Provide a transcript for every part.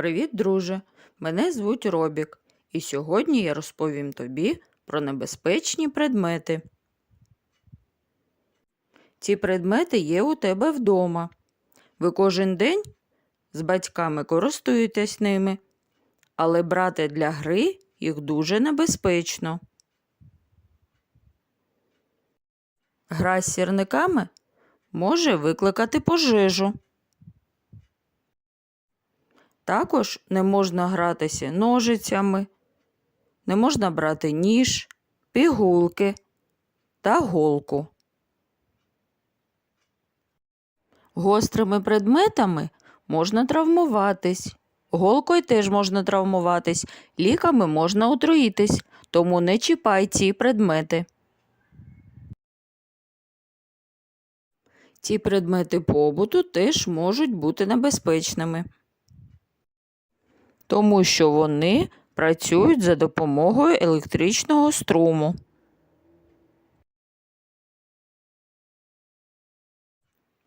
Привіт, друже! Мене звуть Робік, і сьогодні я розповім тобі про небезпечні предмети. Ці предмети є у тебе вдома. Ви кожен день з батьками користуєтесь ними, але брати для гри їх дуже небезпечно. Гра з сірниками може викликати пожежу. Також не можна гратися ножицями, не можна брати ніж, пігулки та голку. Гострими предметами можна травмуватись. Голкою теж можна травмуватись, ліками можна отруїтись, тому не чіпай ці предмети. Ці предмети побуту теж можуть бути небезпечними тому що вони працюють за допомогою електричного струму.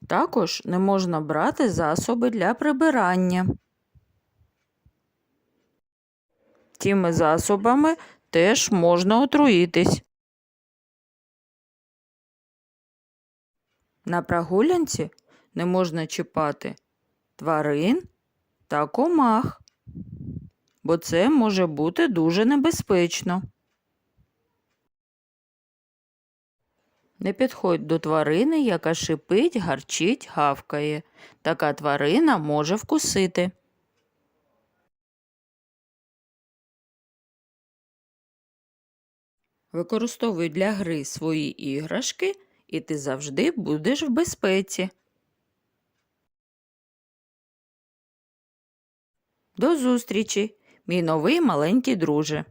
Також не можна брати засоби для прибирання. Цими засобами теж можна отруїтись. На прогулянці не можна чіпати тварин та комах бо це може бути дуже небезпечно. Не підходь до тварини, яка шипить, гарчить, гавкає. Така тварина може вкусити. Використовуй для гри свої іграшки, і ти завжди будеш в безпеці. До зустрічі! Мій новий маленький друже.